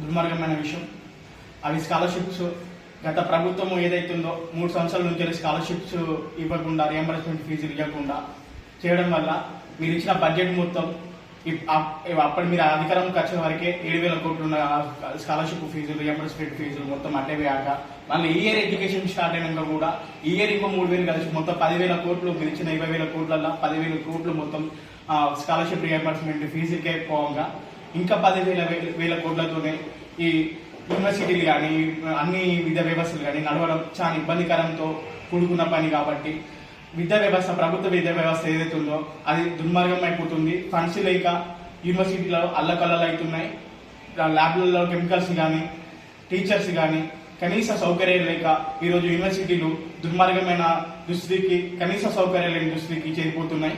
దుర్మార్గమైన విషయం. అవి స్కాలర్షిప్స్. గత ప్రభుత్వం ఏదైతుందో మూడు సంవత్సరాల నుంచి స్కాలర్షిప్స్ ఇవ్వకుండా రియంబర్స్మెంట్ ఫీజులు ఇవ్వకుండా చేయడం వల్ల మీరు ఇచ్చిన బడ్జెట్ మొత్తం ఇప్- అప్- అప్పటి మీరు అధికారం వచ్చే వరకే ఏడు వేల కోట్లు ఉన్న స్కాలర్షిప్ ఫీజులు రియంబర్స్మెంట్ ఫీజులు మొత్తం అట్టే వేయాక మళ్ళీ ఈ ఇయర్ ఎడ్యుకేషన్ స్టార్ట్ అయినాక కూడా ఈ ఇయర్ ఇంకో మూడు వేలు కలిసి మొత్తం పదివేల కోట్లు మీరు ఇచ్చిన ఇరవై వేల కోట్లలో పదివేల కోట్లు మొత్తం స్కాలర్షిప్ రియంబర్స్మెంట్ ఫీజుకే పోగా ఇంకా పదివేల వేల వేల కోట్లతోనే ఈ యూనివర్సిటీలు కానీ అన్ని విద్యా వ్యవస్థలు కానీ నడవడం చాలా ఇబ్బందికరంతో కూడుకున్న పని కాబట్టి విద్యా వ్యవస్థ ప్రభుత్వ విద్యా వ్యవస్థ ఏదైతే ఉందో అది దుర్మార్గం అయిపోతుంది ఫండ్స్ లేక యూనివర్సిటీలో అల్లకల్లలు అవుతున్నాయి. ల్యాబ్లలో కెమికల్స్ కానీ టీచర్స్ కానీ కనీస సౌకర్యాలు లేక ఈరోజు యూనివర్సిటీలు దుర్మార్గమైన దుస్థితికి కనీస సౌకర్యాలు లేని దుస్థితికి చేరిపోతున్నాయి.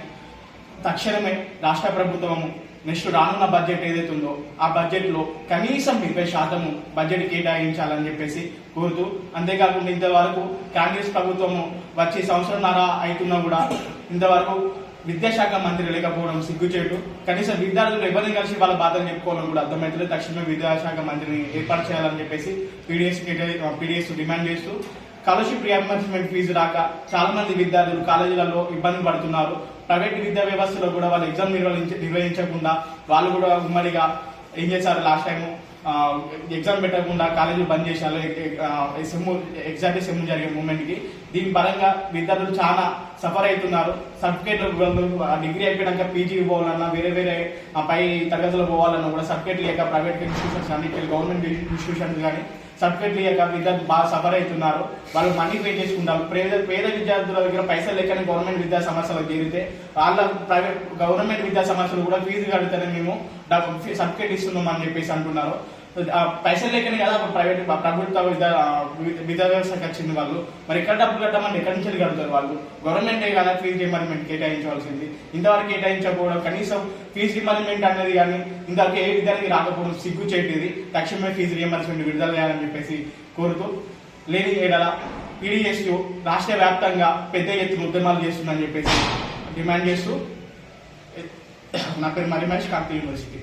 తక్షణమే రాష్ట్ర ప్రభుత్వము నెక్స్ట్ రానున్న బడ్జెట్ ఏదైతే ఉందో ఆ బడ్జెట్లో కనీసం ఇరవై శాతము బడ్జెట్ కేటాయించాలని చెప్పేసి కోరుతూ అంతేకాకుండా ఇంతవరకు కాంగ్రెస్ ప్రభుత్వము వచ్చే సంవత్సరంన్నర అవుతున్నా కూడా ఇంతవరకు విద్యాశాఖ మంత్రి లేకపోవడం సిగ్గుచేటు. కనీసం విద్యార్థులు ఎవరిని కలిసి వాళ్ళ బాధలు చెప్పుకోవడం కూడా అర్థమవుతుంది. తక్షణమే విద్యాశాఖ మంత్రిని ఏర్పాటు చేయాలని చెప్పేసి పీడిఎస్ పీడిఎస్ డిమాండ్ చేస్తూ స్కాలర్షిప్ రియంబర్స్మెంట్ ఫీజు రాక చాలా మంది విద్యార్థులు కాలేజీలలో ఇబ్బంది పడుతున్నారు. ప్రైవేట్ విద్యా వ్యవస్థలో కూడా వాళ్ళు ఎగ్జామ్ నిర్వహించ నిర్వహించకుండా వాళ్ళు కూడా ఉమ్మడిగా ఏం చేశారు లాస్ట్ టైము ఎగ్జామ్ పెట్టకుండా కాలేజీలు బంద్ చేశారు. సెమ్ ఎగ్జాక్ట్ సెమ్ జరిగే మూమెంట్కి. దీని పరంగా విద్యార్థులు చాలా సఫర్ అవుతున్నారు. సర్టిఫికేట్ డిగ్రీ అయిపోయాక పీజీ పోవాలన్నా వేరే వేరే పై తరగతులు పోవాలన్నా కూడా సర్టిఫికేట్ లేక ప్రైవేట్ ఇన్స్టిట్యూషన్స్ కానీ గవర్నమెంట్ ఇన్స్టిట్యూషన్స్ కానీ సర్టిఫికేట్ లేక విద్యార్థులు బాగా సఫర్ అవుతున్నారు. వాళ్ళు మనీ పే చేసుకుంటారు. పేద పేద విద్యార్థుల దగ్గర పైసలు లేకనే గవర్నమెంట్ విద్యా సంస్థలకు చేరితే వాళ్ళ ప్రైవేట్ గవర్నమెంట్ విద్యా సంస్థలు కూడా ఫీజు కడితేనే మేము సర్టిఫికేట్ ఇస్తున్నాం అని చెప్పేసి అంటున్నారు. పైసలు లేకనే కదా ప్రైవేట్ ప్రభుత్వ విద్యా విద్యా వ్యవస్థకి వచ్చింది వాళ్ళు. మరి ఎక్కడ డబ్బులు కట్టమని ఎక్కడి నుంచి కడతారు వాళ్ళు? గవర్నమెంట్ కదా ఫీజు రిమర్మెంట్ కేటాయించవలసింది ఇంతవరకు కేటాయించకపోవడం కనీసం ఫీజు రిమర్మెంట్ అనేది కానీ ఇంతవరకు ఏ విద్యానికి రాకపోవడం సిగ్గు చేయటది తక్షణమే ఫీజు రియంబర్స్మెంట్ విడుదల చేయాలని చెప్పేసి కోరుతూ లేని ఏడల పీడిఎస్యు రాష్ట్ర వ్యాప్తంగా పెద్ద ఎత్తున ఉద్యమాలు చేస్తుందని చెప్పేసి డిమాండ్ చేస్తూ నా పేరు మరిమేష్ కాంతి యూనివర్సిటీ.